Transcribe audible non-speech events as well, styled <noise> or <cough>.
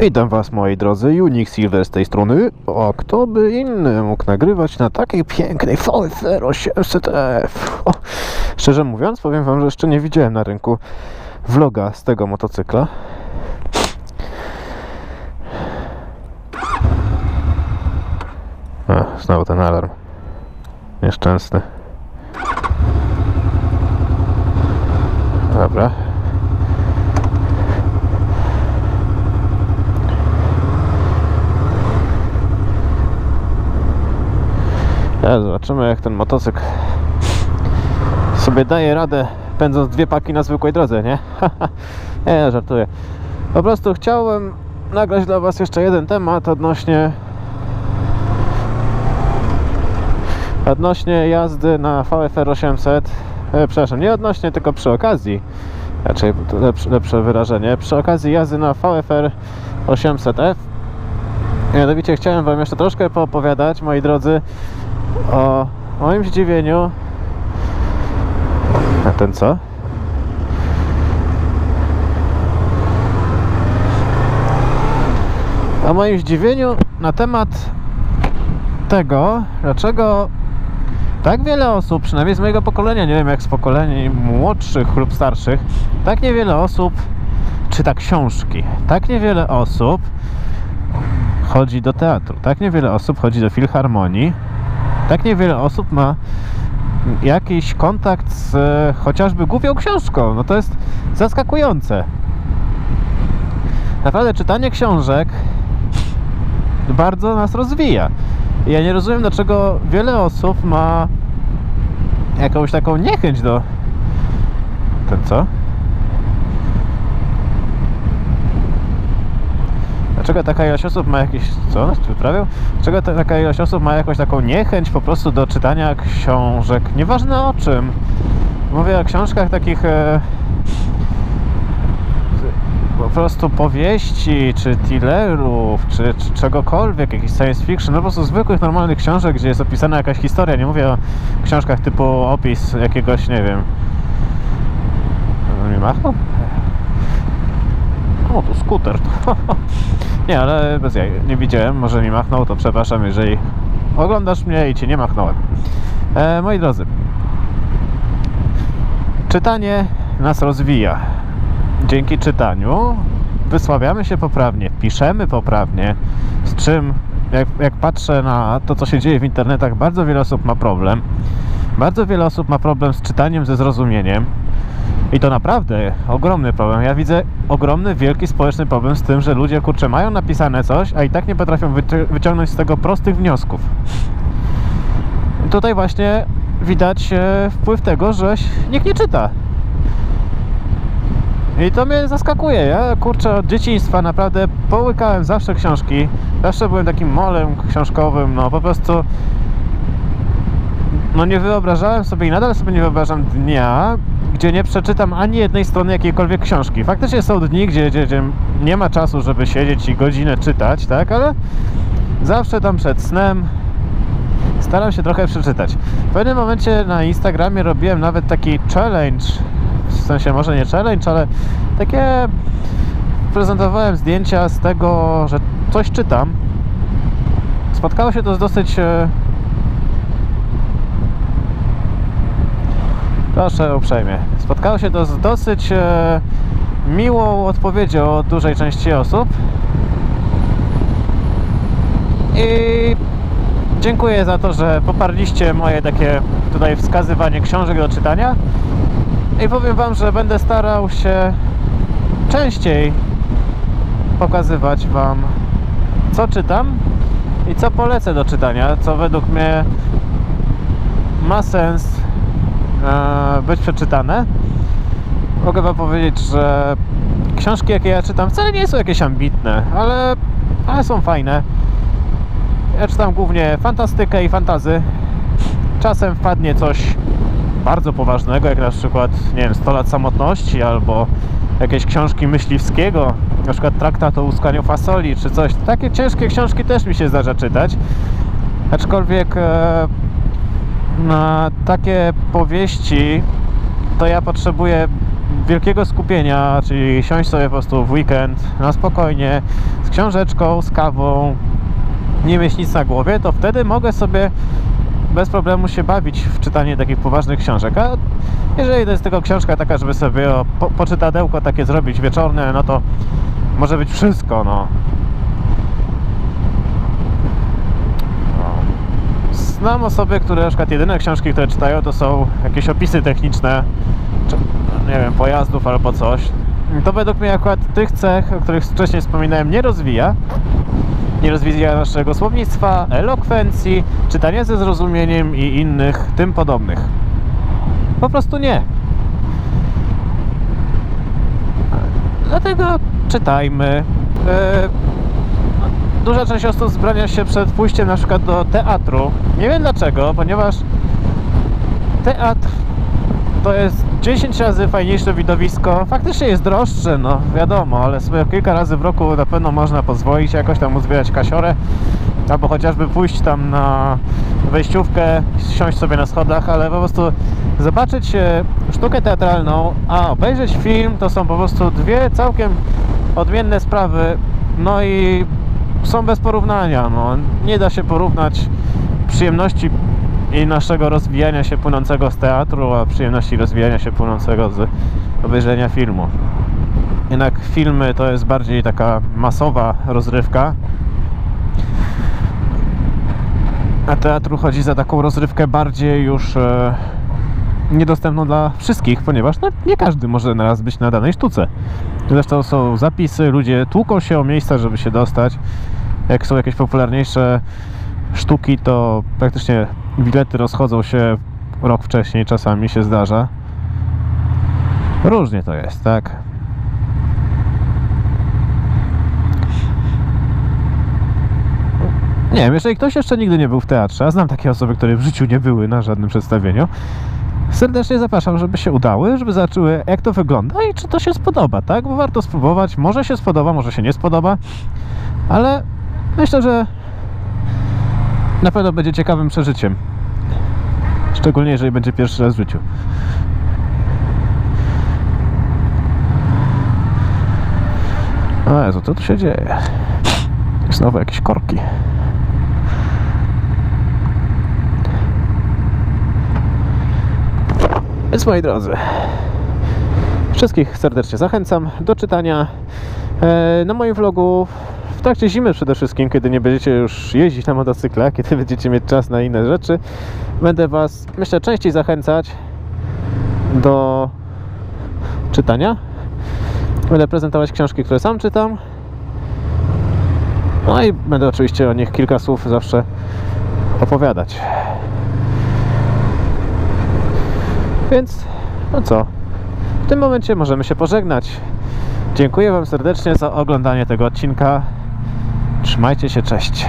Witam Was moi drodzy, Unix Silver z tej strony. A kto by inny mógł nagrywać na takiej pięknej VFR 800F? O, szczerze mówiąc, powiem Wam, że jeszcze nie widziałem na rynku vloga z tego motocykla. A, znowu ten alarm. Nieszczęsny. Dobra. Ja, zobaczymy jak ten motocykl sobie daje radę pędząc dwie paki na zwykłej drodze, nie? <laughs> nie, żartuję. Po prostu chciałem nagrać dla Was jeszcze jeden temat odnośnie odnośnie jazdy na VFR 800 e, przepraszam, nie odnośnie, tylko przy okazji raczej lepsze, lepsze wyrażenie przy okazji jazdy na VFR 800F mianowicie chciałem Wam jeszcze troszkę poopowiadać, moi drodzy o moim zdziwieniu a ten co? O moim zdziwieniu na temat tego, dlaczego tak wiele osób, przynajmniej z mojego pokolenia, nie wiem jak z pokoleń młodszych lub starszych, tak niewiele osób czyta książki, tak niewiele osób chodzi do teatru, tak niewiele osób chodzi do filharmonii, tak niewiele osób ma jakiś kontakt z e, chociażby głupią książką. No to jest zaskakujące. Naprawdę czytanie książek bardzo nas rozwija. Ja nie rozumiem, dlaczego wiele osób ma jakąś taką niechęć do. Ten co? Dlaczego taka ilość osób ma jakieś. Co? on Wyprawiał? Dlaczego ta, taka ilość osób ma jakąś taką niechęć po prostu do czytania książek? Nieważne o czym. Mówię o książkach takich. E, po prostu powieści, czy thrillerów, czy, czy czegokolwiek, jakiś science fiction, no po prostu zwykłych, normalnych książek, gdzie jest opisana jakaś historia. Nie mówię o książkach typu opis jakiegoś, nie wiem. Mi machnął? O, to skuter. <laughs> nie, ale bez jaj. Nie widziałem, może mi machnął, to przepraszam, jeżeli oglądasz mnie i cię nie machnąłem. E, moi drodzy, czytanie nas rozwija. Dzięki czytaniu wysławiamy się poprawnie, piszemy poprawnie, z czym, jak, jak patrzę na to, co się dzieje w internetach, bardzo wiele osób ma problem. Bardzo wiele osób ma problem z czytaniem, ze zrozumieniem. I to naprawdę ogromny problem. Ja widzę ogromny, wielki społeczny problem z tym, że ludzie kurczę mają napisane coś, a i tak nie potrafią wyci- wyciągnąć z tego prostych wniosków. Tutaj właśnie widać e, wpływ tego, że nikt nie czyta. I to mnie zaskakuje. Ja kurczę od dzieciństwa naprawdę połykałem zawsze książki. Zawsze byłem takim molem książkowym, no po prostu no nie wyobrażałem sobie i nadal sobie nie wyobrażam dnia, gdzie nie przeczytam ani jednej strony jakiejkolwiek książki. Faktycznie są dni, gdzie, gdzie, gdzie nie ma czasu, żeby siedzieć i godzinę czytać, tak, ale zawsze tam przed snem staram się trochę przeczytać. W pewnym momencie na Instagramie robiłem nawet taki challenge, w sensie może nie challenge, ale takie prezentowałem zdjęcia z tego, że coś czytam. Spotkało się to z dosyć Proszę uprzejmie. Spotkało się to z dosyć e, miłą odpowiedzią od dużej części osób. I dziękuję za to, że poparliście moje takie tutaj wskazywanie książek do czytania. I powiem Wam, że będę starał się częściej pokazywać Wam, co czytam i co polecę do czytania, co według mnie ma sens być przeczytane. Mogę Wam powiedzieć, że książki, jakie ja czytam, wcale nie są jakieś ambitne, ale, ale są fajne. Ja czytam głównie fantastykę i fantazy. Czasem wpadnie coś bardzo poważnego, jak na przykład, nie wiem, 100 lat samotności albo jakieś książki myśliwskiego, na przykład traktat o łuskaniu fasoli czy coś. Takie ciężkie książki też mi się zdarza czytać. Aczkolwiek e, na takie powieści to ja potrzebuję wielkiego skupienia, czyli siąść sobie po prostu w weekend na spokojnie z książeczką, z kawą, nie mieć nic na głowie, to wtedy mogę sobie bez problemu się bawić w czytanie takich poważnych książek. A jeżeli to jest tylko książka taka, żeby sobie po, poczytadełko takie zrobić wieczorne, no to może być wszystko. No. Znam osoby, które na przykład jedyne książki, które czytają, to są jakieś opisy techniczne, czy, nie wiem, pojazdów albo coś. I To według mnie akurat tych cech, o których wcześniej wspominałem, nie rozwija. Nie rozwija naszego słownictwa, elokwencji, czytania ze zrozumieniem i innych tym podobnych. Po prostu nie. Dlatego czytajmy. E, Duża część osób zbrania się przed pójściem na przykład do teatru. Nie wiem dlaczego, ponieważ teatr to jest 10 razy fajniejsze widowisko. Faktycznie jest droższe, no wiadomo, ale sobie kilka razy w roku na pewno można pozwolić jakoś tam uzbierać kasiorę. Albo chociażby pójść tam na wejściówkę, siąść sobie na schodach, ale po prostu zobaczyć e, sztukę teatralną, a obejrzeć film to są po prostu dwie całkiem odmienne sprawy. No i są bez porównania. No. Nie da się porównać przyjemności i naszego rozwijania się płynącego z teatru, a przyjemności rozwijania się płynącego z obejrzenia filmu. Jednak filmy to jest bardziej taka masowa rozrywka. A teatru chodzi za taką rozrywkę bardziej już e, niedostępną dla wszystkich, ponieważ no, nie każdy może naraz być na danej sztuce. Zresztą są zapisy, ludzie tłuką się o miejsca, żeby się dostać. Jak są jakieś popularniejsze sztuki, to praktycznie bilety rozchodzą się rok wcześniej, czasami się zdarza. Różnie to jest, tak? Nie wiem, jeżeli ktoś jeszcze nigdy nie był w teatrze, a znam takie osoby, które w życiu nie były na żadnym przedstawieniu, serdecznie zapraszam, żeby się udały, żeby zobaczyły, jak to wygląda i czy to się spodoba, tak? Bo warto spróbować. Może się spodoba, może się nie spodoba, ale myślę, że na pewno będzie ciekawym przeżyciem. Szczególnie jeżeli będzie pierwszy raz w życiu. O Jezu, co tu się dzieje? Znowu jakieś korki. Więc moi drodzy, wszystkich serdecznie zachęcam do czytania e, na moim vlogu w trakcie zimy przede wszystkim, kiedy nie będziecie już jeździć na motocyklach, <laughs> kiedy będziecie mieć czas na inne rzeczy. Będę Was, myślę, częściej zachęcać do czytania. Będę prezentować książki, które sam czytam. No i będę oczywiście o nich kilka słów zawsze opowiadać. Więc no co, w tym momencie możemy się pożegnać. Dziękuję Wam serdecznie za oglądanie tego odcinka. Trzymajcie się, cześć.